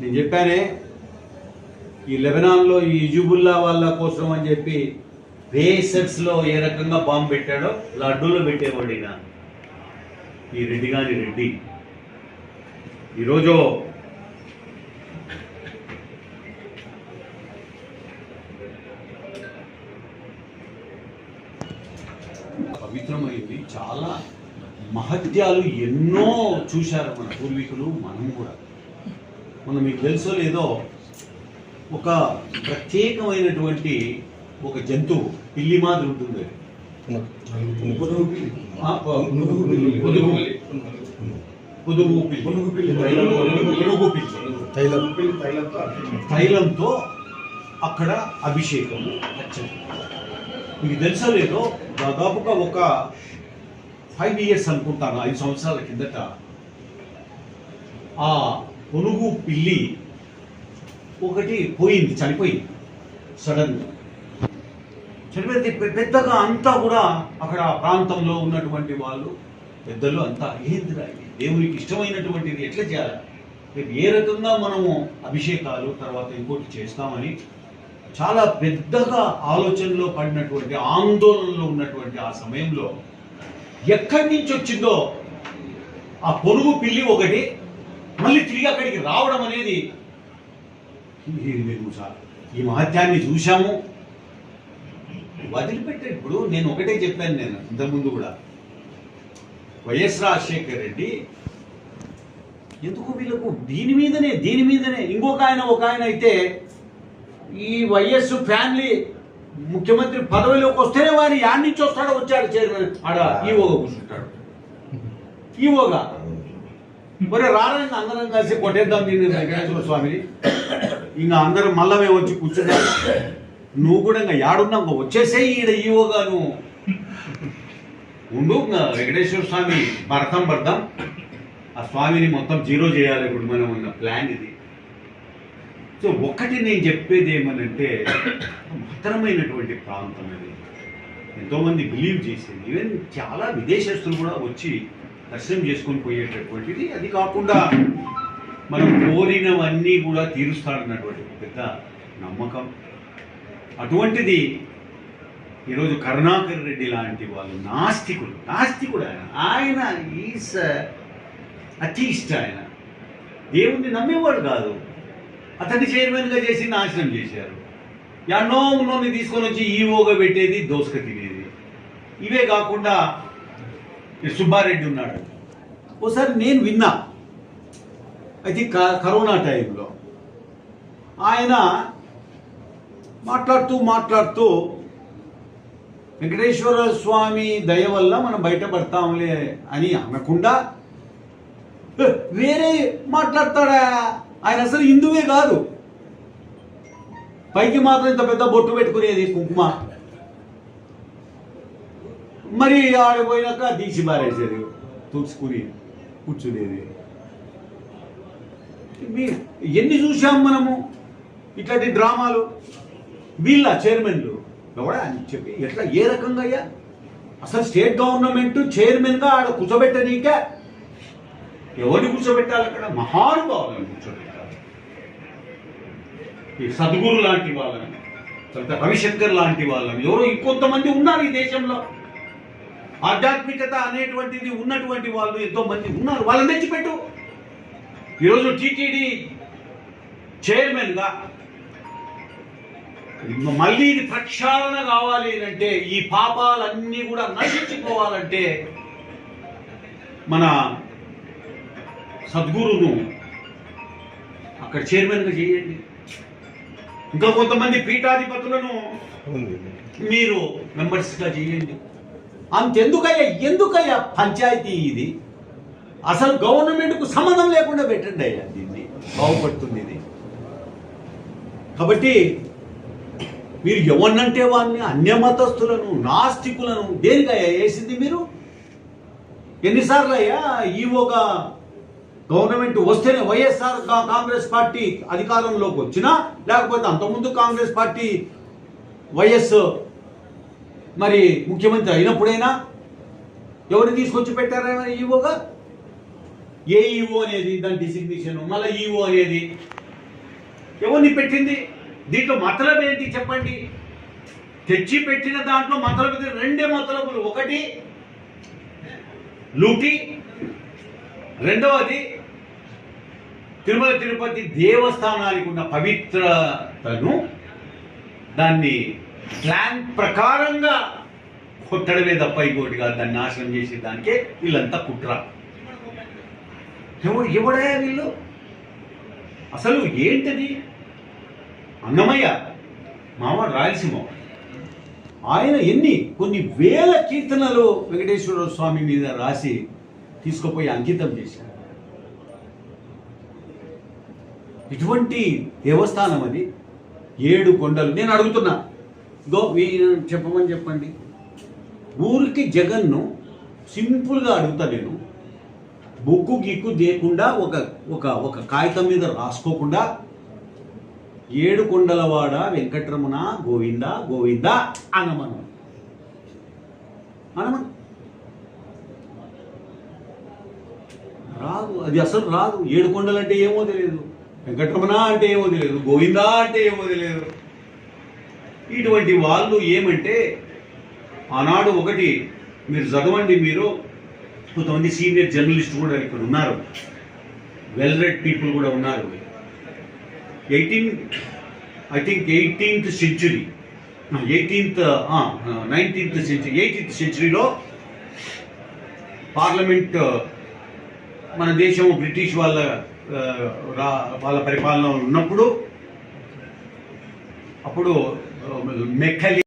నేను చెప్పానే ఈ లెబనాన్లో ఈ ఇజుబుల్లా వాళ్ళ కోసం అని చెప్పి రేసెట్స్లో ఏ రకంగా బాంబు పెట్టాడో లడ్డూలో పెట్టేవాడు ఈయన. ఈ రెడ్డి గాని రెడ్డి. ఈరోజు పవిత్రమైంది. చాలా మహత్యాలు ఎన్నో చూశారు మన పూర్వీకులు మనం కూడా. మనం మీకు తెలుసో లేదో ఒక ప్రత్యేకమైనటువంటి ఒక జంతువు పిల్లి మాదిరి ఉంటుంది. పొదుగు పిల్లి. తైలంతో అక్కడ అభిషేకం మీకు తెలుసో లేదో దాదాపుగా ఒక ఫైవ్ ఇయర్స్ అనుకుంటాను ఐదు సంవత్సరాల కిందట ఆ పొనుగు పిల్లి ఒకటి పోయింది చనిపోయింది సడన్గా. చనిపోయింది పెద్దగా అంతా కూడా అక్కడ ఆ ప్రాంతంలో ఉన్నటువంటి వాళ్ళు పెద్దలు అంతా ఏందిరా ఇది? దేవునికి ఇష్టమైనటువంటిది ఎట్లా చేయాలి? రేపు ఏ రకంగా మనము అభిషేకాలు తర్వాత ఇంకోటి చేస్తామని చాలా పెద్దగా ఆలోచనలో పడినటువంటి ఆందోళనలో ఉన్నటువంటి ఆ సమయంలో ఎక్కడి నుంచి వచ్చిందో ఆ పొరుగు పిల్లి ఒకటి మళ్ళీ తిరిగి అక్కడికి రావడం అనేది మేము ఈ మహత్యాన్ని చూశాము. వదిలిపెట్టే ఇప్పుడు నేను ఒకటే చెప్పాను నేను ఇంతకుముందు కూడా. వైఎస్ రాజశేఖర్ రెడ్డి ఎందుకు వీళ్ళకు దీని మీదనే దీని మీదనే? ఇంకొక ఆయన ఒక ఆయన అయితే ఈ వైఎస్ ఫ్యామిలీ ముఖ్యమంత్రి పదవిలోకి వస్తేనే వారి యాడ్ నుంచి వస్తాడో వచ్చాడు చైర్మన్. ఆడ ఈవోగా కూర్చుంటాడు. ఈవోగా? మరి రారని అందరం కలిసి కొట్టేద్దాం దీన్ని వెంకటేశ్వర స్వామిని ఇంకా అందరం మళ్ళా మేము వచ్చి కూర్చున్నాం. నువ్వు కూడా ఇంకా యాడున్నా ఇంకా వచ్చేసే ఈడ ఈవోగాను ఉండు వెంకటేశ్వర స్వామి భరతం భర్తం ఆ స్వామిని మొత్తం జీరో చేయాలి ఇప్పుడు మనం ఉన్న ప్లాన్ ఇది. సో ఒక్కటి నేను చెప్పేది ఏమనంటే మతరమైనటువంటి ప్రాంతం ఇది. ఎంతోమంది బిలీవ్ చేసేది. ఈవెన్ చాలా విదేశస్తులు కూడా వచ్చి దర్శనం చేసుకొని పోయేటటువంటిది అది కాకుండా మనం కోరినవన్నీ కూడా తీరుస్తాడన్నటువంటి పెద్ద నమ్మకం. అటువంటిది ఈరోజు కరుణాకర్ రెడ్డి లాంటి వాళ్ళు నాస్తికులు నాస్తికుడు ఆయన. ఆయన ఈస్ అతీష్ట ఆయన. దేవుణ్ణి నమ్మేవాడు కాదు. అతన్ని చైర్మన్గా చేసి నాశనం చేశారు. ఎన్నో ఉన్నోని తీసుకొని వచ్చి ఈవోగా పెట్టేది దోసక తినేది. ఇవే కాకుండా సుబ్బారెడ్డి ఉన్నాడు. ఒకసారి నేను విన్నా. అయితే కరోనా టైంలో. ఆయన మాట్లాడుతూ మాట్లాడుతూ వెంకటేశ్వర స్వామి దయ వల్ల మనం బయటపడతాంలే అని అనకుండా వేరే మాట్లాడతాడా? ఆయన అసలు హిందువే కాదు. పైకి మాత్రం ఇంత పెద్ద బొట్టు పెట్టుకునేది కుంకుమ. మరి ఆడిపోయినాక తీసి బారేసేది తుడుచుకుని కూర్చునేది. ఎన్ని చూసాం మనము? ఇట్లాంటి డ్రామాలు? వీళ్ళ చైర్మన్లు. ఎవడా? అని చెప్పి ఎట్లా? ఏ రకంగా అయ్యా అసలు స్టేట్ గవర్నమెంట్ చైర్మన్గా ఆడ కూర్చోబెట్టనీక ఎవరిని కూర్చోబెట్టాలి అక్కడ? మహానుభావులను కూర్చోబెట్టాలి. ఈ సద్గురు లాంటి వాళ్ళని తర్వాత రవిశంకర్ లాంటి వాళ్ళని ఎవరో ఇంకొంతమంది ఉన్నారు ఈ దేశంలో. ఆధ్యాత్మికత అనేటువంటిది ఉన్నటువంటి వాళ్ళు ఎంతో మంది ఉన్నారు. వాళ్ళని తెచ్చిపెట్టు. ఈరోజు టీటీడీ చైర్మన్గా మళ్ళీ ఇది ప్రక్షాళన కావాలి అంటే ఈ పాపాలన్నీ కూడా నశించిపోవాలంటే మన సద్గురును అక్కడ చైర్మన్గా చేయండి. ఇంకా కొంతమంది పీఠాధిపతులను మీరు మెంబర్స్గా చేయండి. అంతెందుకయ్యా ఎందుకయ్యా పంచాయతీ ఇది? అసలు గవర్నమెంట్కు సంబంధం లేకుండా పెట్టండి అయ్యా దీన్ని. బాగుపడుతుంది ఇది. కాబట్టి మీరు ఎవరినంటే వారిని అన్యమతస్తులను నాస్తికులను దేనికయ్యా వేసింది మీరు? ఎన్నిసార్లు అయ్యా ఈవోగా గవర్నమెంట్ వస్తేనే వైఎస్ఆర్ కాంగ్రెస్ పార్టీ అధికారంలోకి వచ్చినా లేకపోతే అంతకుముందు కాంగ్రెస్ పార్టీ వైఎస్ మరి ముఖ్యమంత్రి అయినప్పుడైనా ఎవరిని తీసుకొచ్చి పెట్టారా ఈవోగా? ఏ ఈవో అనేది దాని డిసిగ్నేషన్ మళ్ళీ ఈవో అనేది ఎవరిని పెట్టింది? దీంట్లో మతలబు ఏంటి చెప్పండి? తెచ్చి పెట్టిన దాంట్లో మతలబు రెండే మతలబులు. ఒకటి లూటి రెండవది తిరుమల తిరుపతి దేవస్థానానికి ఉన్న పవిత్రతను దాన్ని ప్లాన్ ప్రకారంగా కొట్టడమే తప్ప ఇంకోటిగా దాన్ని నాశనం చేసే దానికే వీళ్ళంతా కుట్ర. ఎవడు ఎవడయా వీళ్ళు? అసలు ఏంటది? అన్నమయ్య మావాడు రాయలసీమ. ఆయన ఎన్ని కొన్ని వేల కీర్తనలు వెంకటేశ్వర స్వామి మీద రాసి తీసుకుపోయి అంకితం చేశారు. ఇటువంటి దేవస్థానం అది. ఏడు కొండలు. నేను అడుగుతున్నా. గో చెప్పమని చెప్పండి. ఊరికి జగన్ను సింపుల్గా అడుగుతా నేను. బుక్కు గిక్కు చేయకుండా ఒక ఒక ఒక కాగితం మీద రాసుకోకుండా ఏడు కొండలవాడ వెంకటరమణ గోవింద గోవింద అనమను. అనమను. రాదు అది అసలు రాదు. ఏడు కొండలు అంటే ఏమో తెలియదు వెంకటరమణ అంటే ఏమో తెలియదు గోవిందా అంటే ఏమో తెలియదు ఇటువంటి వాళ్ళు ఏమంటే ఆనాడు ఒకటి మీరు చదవండి మీరు కొంతమంది సీనియర్ జర్నలిస్ట్ కూడా ఇక్కడ ఉన్నారు. వెల్ రెడ్ పీపుల్ కూడా ఉన్నారు. Eighteen I think eighteenth century eighteenth nineteenth century eighteenth సెంచురీలో parliament మన దేశం బ్రిటిష్ వాళ్ళ వాళ్ళ పరిపాలన ఉన్నప్పుడు అప్పుడు ఆ, మెక్కలి